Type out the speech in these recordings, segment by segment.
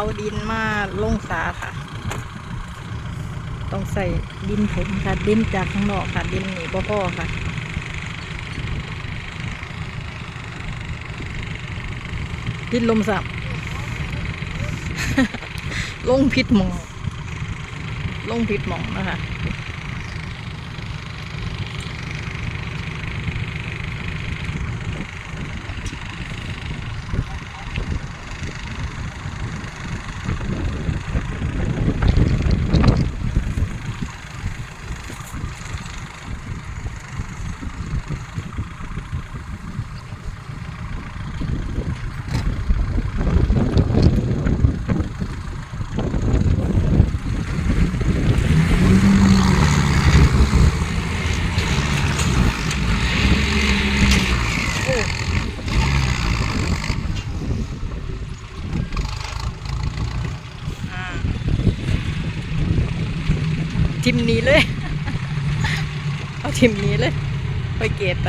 เอาดินมาลงสาค่ะ ต้องใส่ดินผมค่ะ ดินจากข้างนอกค่ะ ดินหนีบ่พอค่ะดินลมสับลงพิดหมอง ลงพิดหมองนะคะ อ่า ทิมนี้เลย เอาทิมนี้เลย ไปเกตไป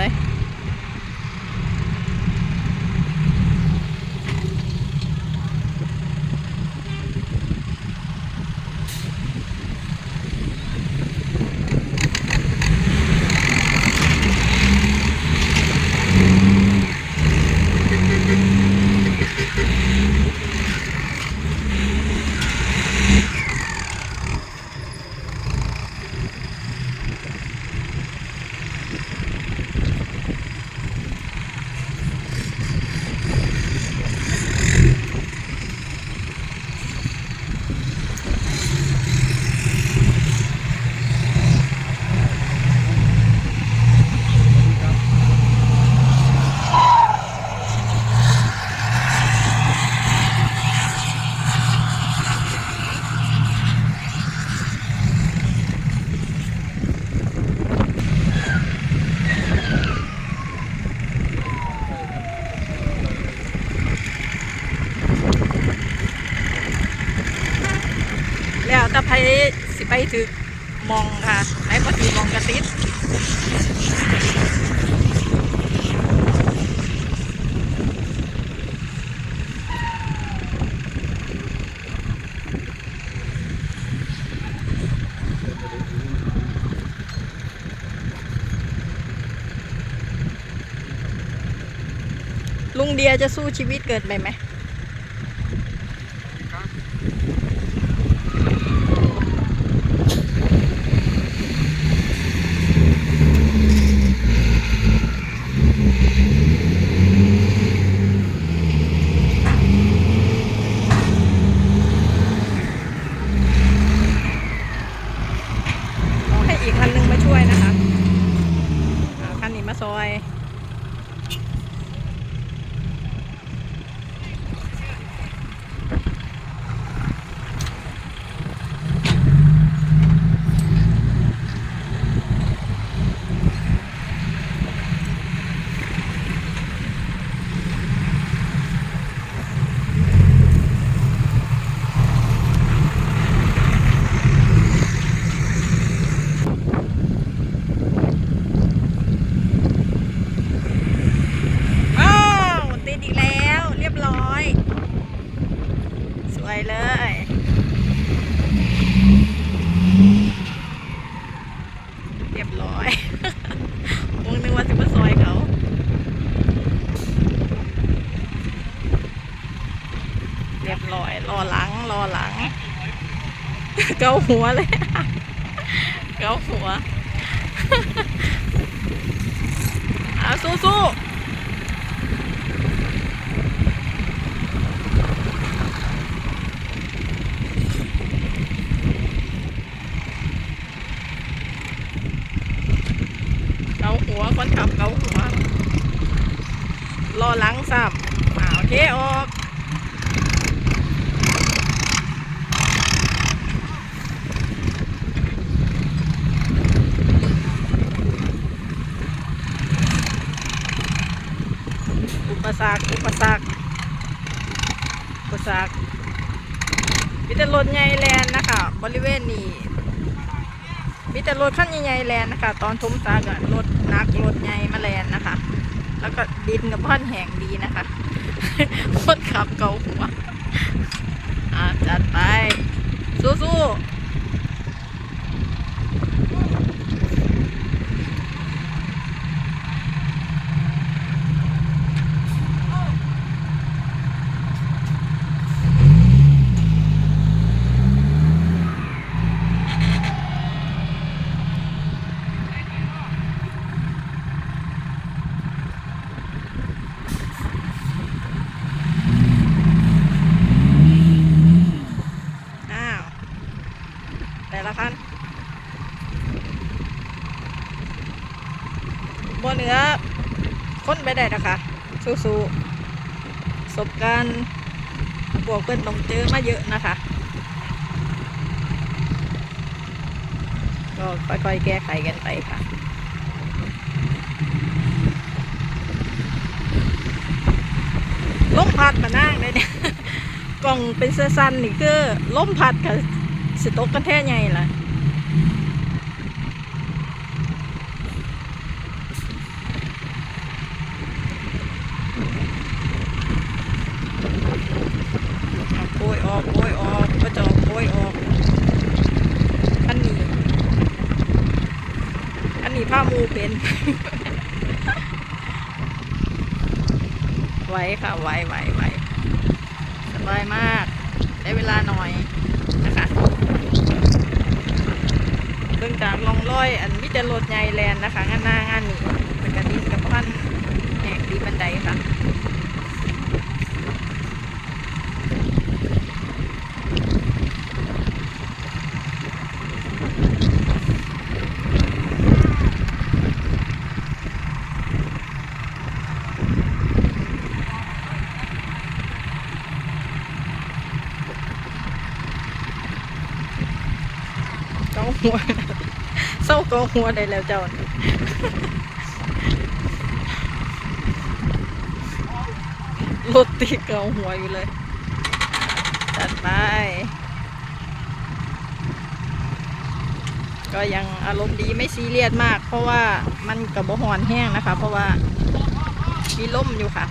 แล้วถ้าไปสิไป ถึกมองค่ะไอ้พอดีมองกระติดลุงเดียจะสู้ชีวิตเกิดไปไหม ขอให้อีกคันหนึ่งมาช่วยนะคะอ่าคันนี้มาซอย อ้าวติดอีกแล้วเรียบร้อย สวยเลย เรียบร้อย วงนึงว่าจะมาซอยเขา เรียบร้อยรอหลังรอหลัง เกาหัวเลย เกาหัว เอาสู้ๆเกาหัวคนขับเกาหัว รอหลังซ้ำอ่าโอเค ออก สรรคอุปสรรคอุปสรรคมีแต่รถใหญ่แลนนะคะ บริเวณนี้มีแต่รถขั้นใหญ่ๆแลนนะคะ ตอนทุ่มตากับรถหนักรถใหญ่มาแลนนะคะ แล้วก็ดินกับพันแห่งดีนะคะคนขับเกาหัวอะจัดไป สู้ๆอ้าวแต่ละคันบนเหนือค้น ไปได้นะคะสู้ๆประสบการณ์บวกเพื่อนต้องเจอมาเยอะนะคะ ก็ค่อยๆแก้ไขกันไปค่ะล้มพัดมานั่งเลยเนี่ยกล่องเป็นเสื้อสั้นนี่คือล้มพัดกับสตกกันแท้ใหญ่ล่ะเอาโกยออกโกยออกก็จะเอาโกยออกอันนี้อันนี้ผ้ามู เป็น ไว้ค่ะไว้ไว้ไว้สบายมากได้เวลาหน่อยนะคะเบิ่งจากลองร้อย อันมิจะรถใหญ่แลนด์นะคะ งานหน้างานนี้เป็นกันดินกับพันแหกดีบันไดค่ะ หัวเศร้ากาหัวได้แล้วเจ้าน่ะรถตีเกาหัวอยู่เลยจัดไปก็ยังอารมณ์ดีไม่ซีเรียสมาก เพราะว่ามันกับบหอนแห้งนะคะ เพราะว่ามีล่มอยู่ค่ะ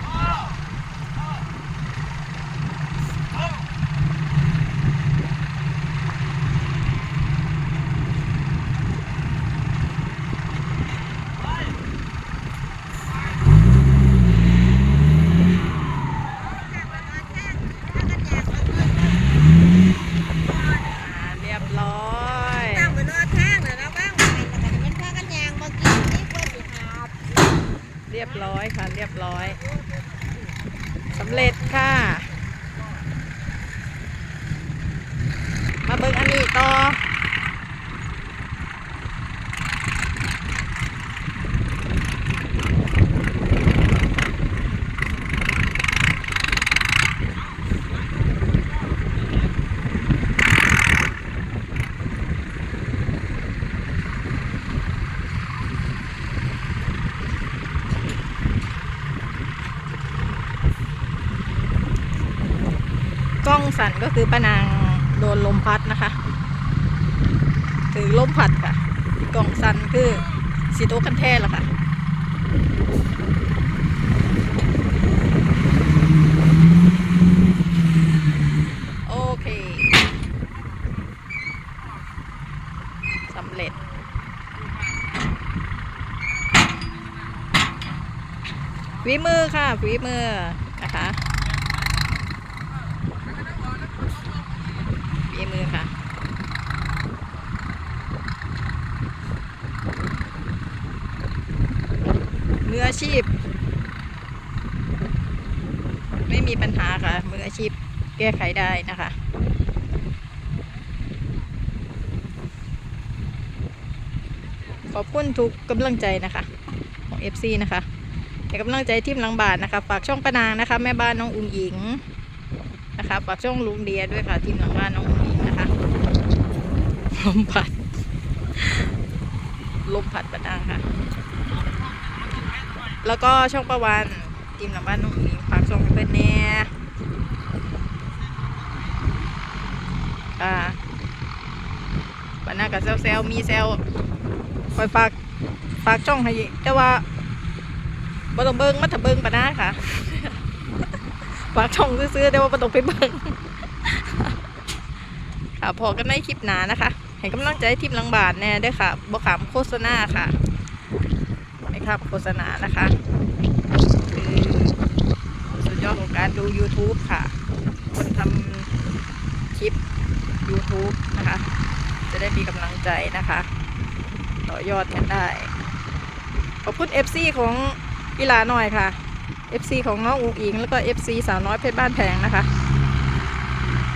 อ่าเรียบร้อย ตั้งไว้นอกทางน่ะนะบ้างไปแล้วก็มันพากันยางบ่กินนี่เพิ่นสิหาบ เรียบร้อยค่ะ เรียบร้อยสำเร็จค่ะ มาเบิ่งอันนี้ต่อ กล้อง สั่นก็คือป้านางโดนลมพัดนะคะถือลมพัดค่ะ กล้องสั่นคือสีโตกันแท้ละค่ะโอเคสำเร็จฝีมือค่ะฝีมือนะคะ ฝีมือค่ะ มืออาชีพ ไม่มีปัญหาค่ะ มืออาชีพแก้ไขได้นะคะขอบคุณทุกกำลังใจนะคะของ FC นะคะให้กำลังใจทีมหลังบาทนะคะ ฝากช่องปานางนะคะ แม่บ้านน้องอุ๋งอิงนะคะฝากช่องลุงเดียด้วยค่ะทีมหลังบ้านน้องอุ๋งอิงนะคะลมพัดลมพัดปานางค่ะ แล้วก็ช่องประวันทีมหลังบ้านน้องอุ๋งอิงฝากช่องเพื่อนแน่ค่ะปานากับแซวๆมีแซวคอยฝากฝากช่องให้แต่ว่าบ่ต้องเบิ้งมาถ้าเบิ้งปานาค่ะฝากช่องซื้อๆแต่ว่าบ่ต้องไปเบิ้งค่ะพอกันในคลิปหนานะคะ ให้กำลังใจทีมหลังบาทแน่ด้วยค่ะบอขามโฆษณาค่ะ ไม่ครับโฆษณานะคะคือสุดยอดของการดู YouTube ค่ะ คนทำคลิป YouTube นะคะ จะได้มีกำลังใจนะคะ ต่อยอดกันได้ ขอบคุณ FC ของอีหลาหน่อยค่ะ FC ของน้องอุ๋งอิง แล้วก็ FC สาวน้อยเพชรบ้านแพงนะคะ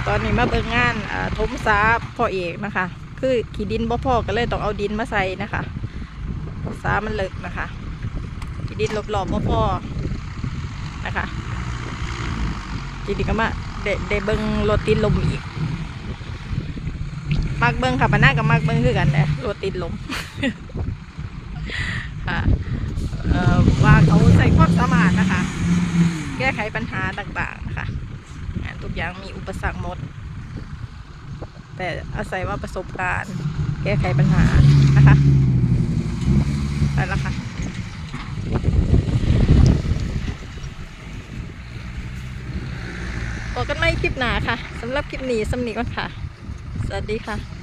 ตอนนี้มาเบิ่งงานอ่าทมซาพ่อเอกนะคะ คือขี้ดินบ่พ่อก็เลยต้องเอาดินมาใส่นะคะ ซามันเลิกนะคะขี้ดินรอบๆบ่พอนะคะทีนี้ก็มาเดได้เบิ่งรถติดลมอีกมักเบิ่งค่ะปะหน้ากับมักเบิ่งคือกันนะรถติดลมค่ะเอ่อว่าเขาใส่ความสามารถนะคะ แก้ไขปัญหาต่างๆนะคะงานทุกอย่างมีอุปสรรคหมด แต่อาศัยว่าประสบการณ์ แก้ไขปัญหานะคะ ไปแล้วค่ะพบกันไม่คลิปหนาค่ะสำหรับคลิปนี้สำนีก่อนค่ะ สวัสดีค่ะ